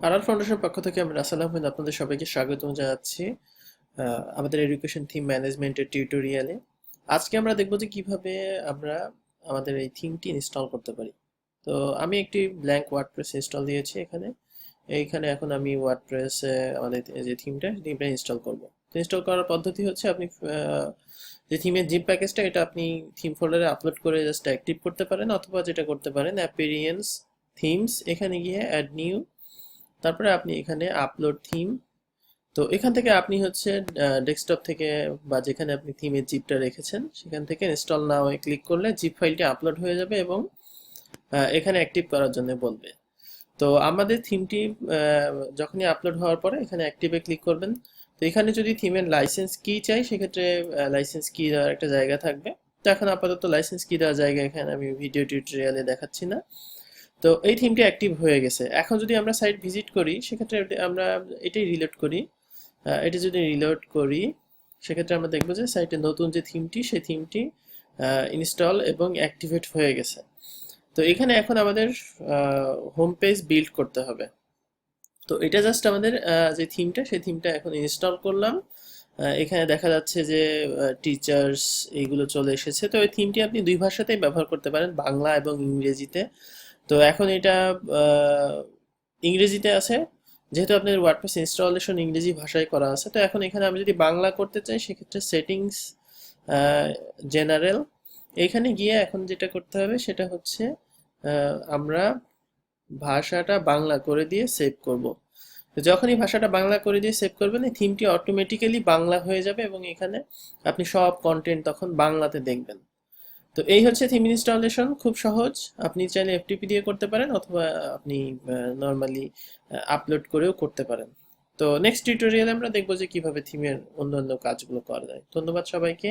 Aral ফাউন্ডেশনের পক্ষ থেকে আমি রাসাল আহমেদ আপনাদের সবাইকে স্বাগত জানাচ্ছি আমাদের এডুকেশন থিম ম্যানেজমেন্টের টিউটোরিয়ালে আজকে আমরা দেখব যে কীভাবে আমরা আমাদের এই থিমটি ইনস্টল করতে পারি। তো আমি একটি ব্ল্যাঙ্ক ওয়ার্ডপ্রেস ইনস্টল দিয়েছি এখানে। এইখানে এখন আমি ওয়ার্ডপ্রেসে আমাদের যে থিমটা থিমটা ইনস্টল করব। ইনস্টল করার পদ্ধতি হচ্ছে আপনি যে থিমের জিপ প্যাকেজটা এটা আপনি থিম ফোল্ডারে আপলোড করে জাস্ট অ্যাক্টিভ করতে পারেন অথবা যেটা করতে পারেন অ্যাপিরিয়েন্স থিমস এখানে গিয়ে অ্যাড নিউ তারপরে আপনি এখানে আপলোড থিম তো এখান থেকে আপনি হচ্ছে ডেস্কটপ থেকে বা যেখানে আপনি থিমের জিপটা রেখেছেন, সেখান থেকে ইনস্টল নাও ক্লিক করলে জিপ ফাইলটি আপলোড হয়ে যাবে এবং এখানে অ্যাক্টিভ করার জন্য বলবে। তো আমাদের থিমটি যখনই আপলোড হওয়ার পরে এখানে অ্যাক্টিভে ক্লিক করবেন। তো এখানে যদি থিমের লাইসেন্স কি চাই, সেক্ষেত্রে লাইসেন্স কি দেওয়ার একটা জায়গা থাকবে। তো এখন আপাতত লাইসেন্স কি দেওয়ার জায়গা এখানে আমি ভিডিও টিউটোরিয়ালে দেখাচ্ছি না। তো এই থিমটি অ্যাক্টিভ হয়ে গেছে। এখন যদি আমরা সাইট ভিজিট করি, সেক্ষেত্রে আমরা এটাই রিলোড করি। এটা যদি রিলোড করি, সেক্ষেত্রে আমরা দেখব যে সাইটের নতুন যে থিমটি সেই থিমটি ইনস্টল এবং অ্যাক্টিভেট হয়ে গেছে। তো এখানে এখন আমাদের হোম পেজ বিল্ড করতে হবে। তো এটা জাস্ট আমাদের যে থিমটা সেই থিমটা এখন ইনস্টল করলাম। এখানে দেখা যাচ্ছে যে টিচার্স এইগুলো চলে এসেছে। তো এই থিমটি আপনি দুই ভাষাতেই ব্যবহার করতে পারেন, বাংলা এবং ইংরেজিতে। তো এখন এটা ইংরেজিতে আছে। যেহেতু আপনার ওয়ার্ডপ্রেস ইনস্টলেশন ইংরেজি ভাষায় করা আছে, তো এখন এখানে আমি যদি বাংলা করতে চাই, সেক্ষেত্রে সেটিংস জেনারেল এখানে গিয়ে এখন যেটা করতে হবে, সেটা হচ্ছে আমরা ভাষাটা বাংলা করে দিয়ে সেভ করব। তো যখনই ভাষাটা বাংলা করে দিয়ে সেভ করবেন, এই থিমটি অটোমেটিক্যালি বাংলা হয়ে যাবে এবং এখানে আপনি সব কন্টেন্ট তখন বাংলাতে দেখবেন। তো এই হচ্ছে থিম ইনস্টলেশন খুব সহজ। আপনি চাইলে এফটিপি দিয়ে করতে পারেন অথবা আপনি নর্মালি আপলোড করেও করতে পারেন। তো নেক্সট টিউটোরিয়ালে আমরা দেখব যে কীভাবে থিমের অন্যান্য কাজগুলো করা যায়। ধন্যবাদ সবাইকে।